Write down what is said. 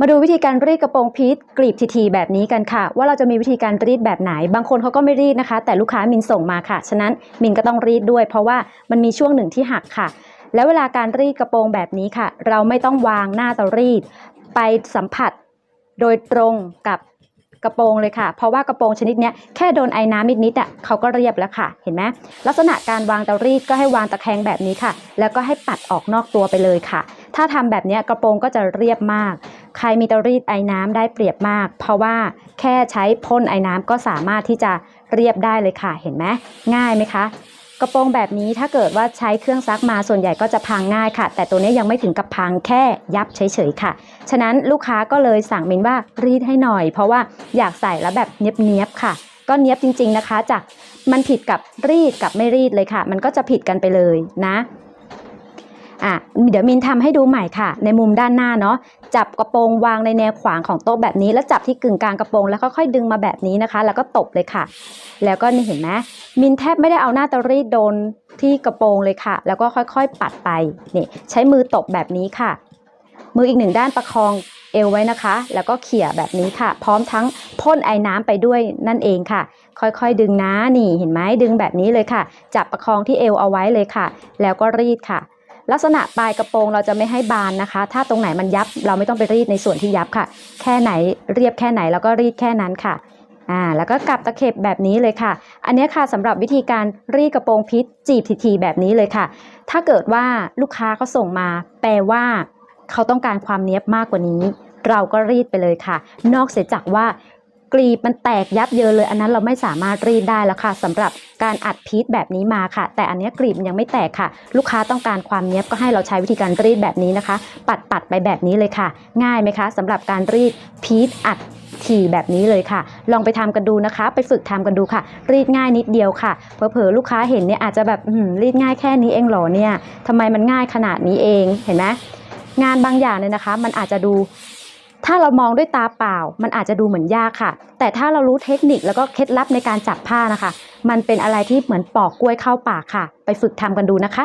มาดูวิธีการรีดกระโปรงพีทกรีบทีๆแบบนี้กันค่ะ ว่าเราจะมีวิธีการรีดแบบไหน บางคนเขาก็ไม่รีดนะคะ แต่ลูกค้ามินส่งมาค่ะ ฉะนั้นมินก็ต้องรีดด้วย เพราะว่ามันมีช่วงหนึ่งที่หักค่ะ แล้วเวลาการรีดกระโปรงแบบนี้ค่ะ เราไม่ต้องวางหน้าเตารีด ไปสัมผัสโดยตรงกับกระโปรงเลยค่ะ เพราะว่ากระโปรงชนิดนี้แค่โดนไอ้น้ำนิดๆอะเขาก็เรียบแล้วค่ะ เห็นไหมลักษณะการวางเตารีดก็ให้วางตะแคงแบบนี้ค่ะ แล้วก็ให้ปัดออกนอกตัวไปเลยค่ะ ถ้าทำแบบนี้กระโปรงก็จะเรียบมาก ใครมีเตารีดไอ้น้ำได้เปรียบมาก เพราะว่าแค่ใช้พ่นไอ้น้ำก็สามารถที่จะเรียบได้เลยค่ะเห็นไหมง่ายไหมคะกระโปรงแบบนี้ถ้าเกิดว่าใช้เครื่องซักมาส่วนใหญ่ก็จะพังง่ายค่ะ แต่ตัวนี้ยังไม่ถึงกับพังแค่ยับเฉยๆค่ะ ฉะนั้นลูกค้าก็เลยสั่งมินว่ารีดให้หน่อย เพราะว่าอยากใส่แล้วแบบเนี้ยบๆค่ะ ก็เนี้ยบจริง ๆนะคะจากมันผิดกับรีดกับไม่รีดเลยค่ะ มันก็จะผิดกันไปเลยนะ อะเดี๋ยวมินทำให้ดูใหม่ค่ะ ในมุมด้านหน้าเนาะจับกระโปรงวางในแนวขวางของโต๊ะแบบนี้ แล้วจับที่กึ่งกลางกระโปรงแล้วค่อยๆดึงมาแบบนี้นะคะ แล้วก็ตบเลยค่ะ แล้วก็นี่เห็นไหมมินแทบไม่ได้เอาหน้าตารีดโดนที่กระโปรงเลยค่ะ แล้วก็ค่อยๆปัดไปนี่ใช้มือตบแบบนี้ค่ะ มืออีกหนึ่งด้านประคองเอวไว้นะคะ แล้วก็เขี่ยแบบนี้ค่ะ พร้อมทั้งพ่นไอ้น้ำไปด้วยนั่นเองค่ะ ค่อยๆดึงนะนี่เห็นไหมดึงแบบนี้เลยค่ะ จับประคองที่เอวเอาไว้เลยค่ะ แล้วก็รีดค่ะ ลักษณะปลายกระโปรงเราจะไม่ให้บานนะคะ ถ้าตรงไหนมันยับเราไม่ต้องไปรีดในส่วนที่ยับค่ะ แค่ไหนเรียบแค่ไหนแล้วก็รีดแค่นั้นค่ะอ่าแล้วก็กลับตะเข็บแบบนี้เลยค่ะ อันนี้ค่ะสำหรับวิธีการรีดกระโปรงพิษจีบทีๆแบบนี้เลยค่ะ ถ้าเกิดว่าลูกค้าเขาส่งมา แปลว่าเขาต้องการความเนี้ยบมากกว่านี้ เราก็รีดไปเลยค่ะ นอกเสียจากว่ากรีบมันแตกยับเยินเลย อันนั้นเราไม่สามารถรีดได้แล้วค่ะสำหรับ การอัดพีทแบบนี้มาค่ะ แต่อันนี้กรีบมันยังไม่แตกค่ะ ลูกค้าต้องการความเนี้ยบก็ให้เราใช้วิธีการรีดแบบนี้นะคะ ปัดปัดๆไปแบบนี้เลยค่ะ ง่ายไหมคะสำหรับการรีดพีทอัดถี่แบบนี้เลยค่ะ ลองไปทำกันดูนะคะ ไปฝึกทำกันดูค่ะ รีดง่ายนิดเดียวค่ะเผลอๆลูกค้าเห็นเนี่ยอาจจะแบบรีดง่ายแค่นี้เองหรอเนี่ยทำไมมันง่ายขนาดนี้เองเห็นไหมงานบางอย่างเนี่ยนะคะ มันอาจจะดู ถ้าเรามองด้วยตาเปล่า มันอาจจะดูเหมือนยากค่ะ แต่ถ้าเรารู้เทคนิคแล้วก็เคล็ดลับในการจับผ้านะคะ มันเป็นอะไรที่เหมือนปอกกล้วยเข้าปากค่ะ ไปฝึกทำกันดูนะคะ